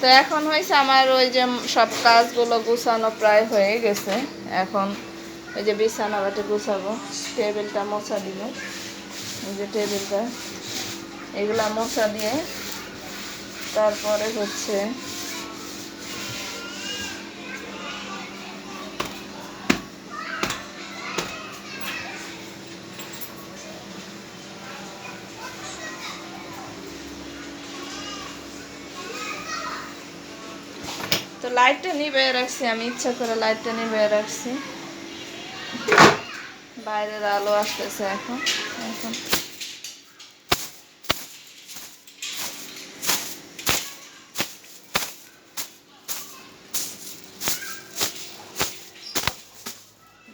তো এখন হয়েছে আমার ওই যে সব কাজগুলো গুছানো প্রায় হয়ে গেছে। এখন ওই যে বিছানা বাটে গুছাবো, টেবিলটা মশা দিব। ওই যে টেবিলটা, এগুলা মশা দিয়ে তারপরে হচ্ছে তো লাইটটা নিবে, রাখছি, আমি ইচ্ছা করে লাইটটা নিবে, রাখছি। বাইরের আলো আসতেছে এখন এখন।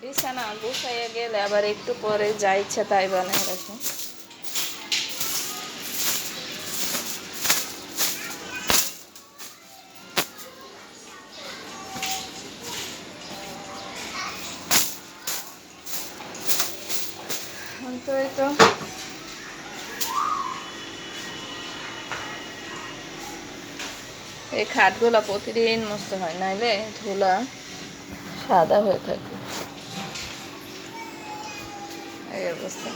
বিছানা গুছাইয়া গেলে আবার একটু পরে যা ইচ্ছা তাই বানায় রাখি। তো এই তো। এই খাটগুলো প্রতিদিন মস্ত হয়, নাইলে ধুলা সাদা হয়ে থাকে। এই অবস্থা।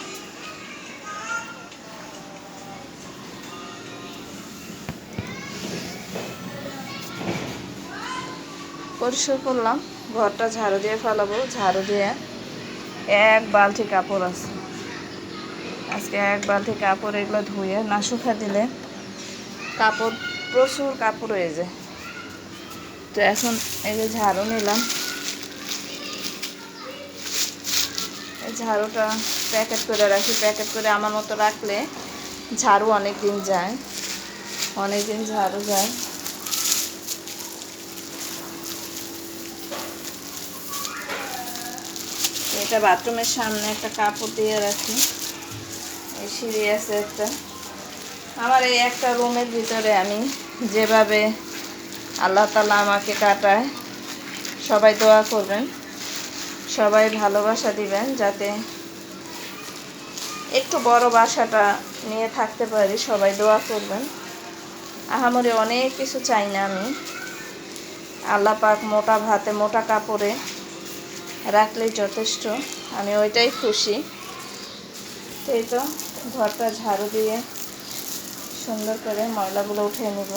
পরিষ্কার করলাম, ঘরটা ঝাড়ু দিয়ে ফেলাবো, ঝাড়ু দিয়ে এক বালতি কাপড় আছে। আজকে এক বালতি কাপড় এগুলো ধুয়ে না শুকা দিলে কাপড়, প্রচুর কাপড় হয়ে যায়। তো এখন এই যে ঝাড়ু নিলাম। এই ঝাড়ুটা প্যাকেট করে রাখি, প্যাকেট করে আমার মতো রাখলে ঝাড়ু অনেক দিন যায় অনেক দিন ঝাড়ু যায়। এটা বাথরুমের সামনে একটা কাপড় দিয়ে রাখি। সিঁড়ি আছে একটা। আমার এই একটা রুমের ভিতরে আমি যেভাবে আল্লাহ তালা আমাকে কাটায়, সবাই দোয়া করবেন, সবাই ভালোবাসা দিবেন যাতে একটু বড় বাসাটা নিয়ে থাকতে পারি, সবাই দোয়া করবেন। আহামরে অনেক কিছু চাই না আমি। আল্লাহ পাক মোটা ভাতে মোটা কাপড়ে রাখলে যথেষ্ট, আমি ওইটাই খুশি। এই তো ঘরটা ঝাড়ু দিয়ে সুন্দর করে ময়লাগুলো উঠিয়ে নেব।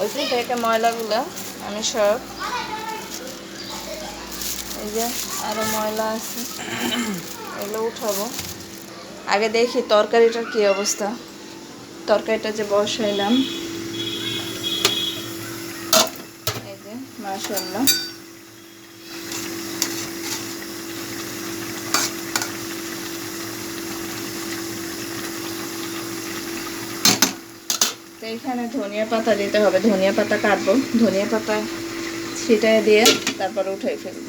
ওইখান থেকে ময়লাগুলো, আমি সব এই যে আরও ময়লা আছে, এগুলো উঠাবো। আগে দেখি তরকারিটার কি অবস্থা। তরকারিটা যে বসাইলাম। এই যে মাশাল্লাহ তো এখানে ধনিয়া পাতা দিতে হবে। ধনিয়া পাতা কাটবো। ধনিয়া পাতা ছিটায় দিয়ে তারপরে উঠাই ফেলব।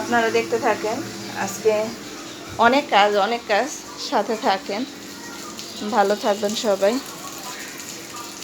আপনারা দেখতে থাকেন, আজকে অনেক কাজ অনেক কাজ। সাথে থাকেন। ভালো থাকবেন সবাই।